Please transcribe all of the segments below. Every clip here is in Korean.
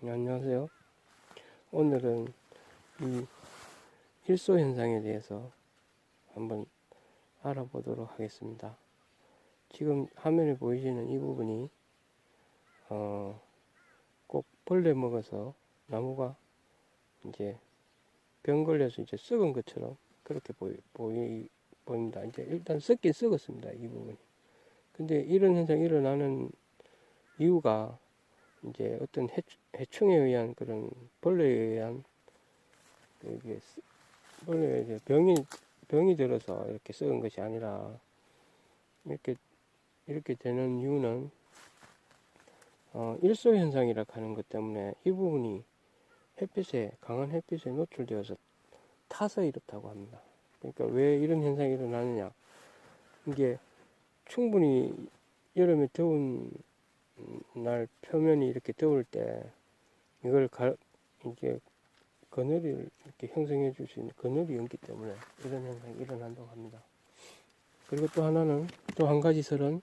네, 안녕하세요. 오늘은 이 일소 현상에 대해서 한번 알아보도록 하겠습니다. 지금 화면에 보이시는 이 부분이 어, 꼭 벌레 먹어서 나무가 이제 병 걸려서 이제 썩은 것처럼 그렇게 보이, 보이 보입니다. 이제 일단 썩긴 썩었습니다. 이 부분이. 근데 이런 현상이 일어나는 이유가 이제 어떤 해충, 에 의한 그런 벌레에 의한 그 이게 쓰- 벌레에 이제 병이 병이 들어서 이렇게 썩은 것이 아니라 이렇게 이렇게 되는 이유는 어, 일소 현상이라 하는 것 때문에 이 부분이 햇빛에 강한 햇빛에 노출되어서 타서 이렇다고 합니다. 그러니까 왜 이런 현상이 일어나느냐? 이게 충분히 여름에 더운 날 표면이 이렇게 더울 때 이걸 가, 이제 그늘을 이렇게 형성해 줄 수 있는 그늘이 없기 때문에 이런 현상이 일어난다고 합니다. 그리고 또 하나는 또 한 가지 설은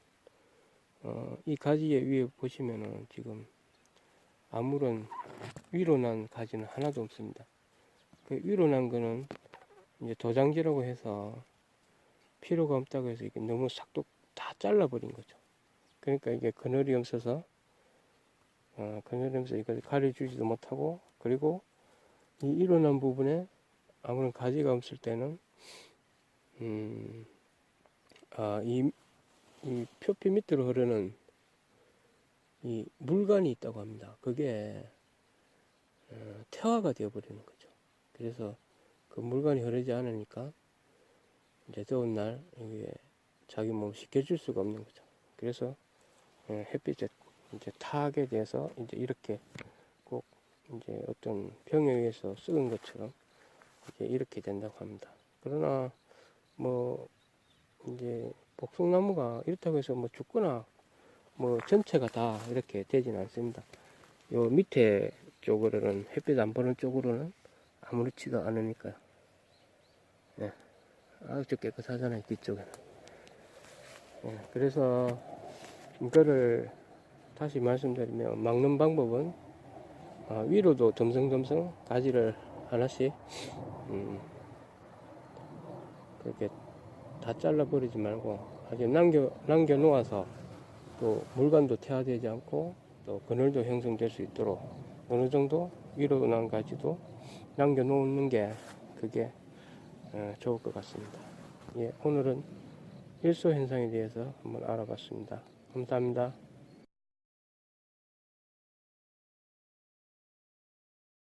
어, 이 가지의 위에 보시면은 지금 아무런 위로 난 가지는 하나도 없습니다. 그 위로 난 거는 이제 도장지라고 해서 필요가 없다고 해서 이게 너무 싹둑 다 잘라버린 거죠. 그러니까 이게 그늘이 없어서 어, 그늘이 없어서 이걸 가려주지도 못하고 그리고 이 일어난 부분에 아무런 가지가 없을 때는 음, 아, 이, 이 표피 밑으로 흐르는 이 물관이 있다고 합니다. 그게 어, 태화가 되어버리는 거죠. 그래서 그 물관이 흐르지 않으니까 이제 더운 날 이게 자기 몸을 식혀줄 수가 없는 거죠. 그래서 어, 햇빛에 이제 타게 돼서 이제 이렇게 꼭 이제 어떤 병에 의해서 썩은 것처럼 이제 이렇게 된다고 합니다. 그러나 뭐 이제 복숭나무가 이렇다고 해서 뭐 죽거나 뭐 전체가 다 이렇게 되지는 않습니다. 요 밑에 쪽으로는 햇빛 안 보는 쪽으로는 아무렇지도 않으니까요. 네. 아주 깨끗하잖아요 뒤쪽에는. 네. 그래서 이거를 다시 말씀드리면 막는 방법은 어, 위로도 덤성덤성 가지를 하나씩 음, 그렇게 다 잘라버리지 말고 아주 남겨 남겨 놓아서 또 물관도 태화되지 않고 또 그늘도 형성될 수 있도록 어느 정도 위로 난 가지도 남겨 놓는 게 그게 어, 좋을 것 같습니다. 예, 오늘은 일소 현상에 대해서 한번 알아봤습니다. 감사합니다.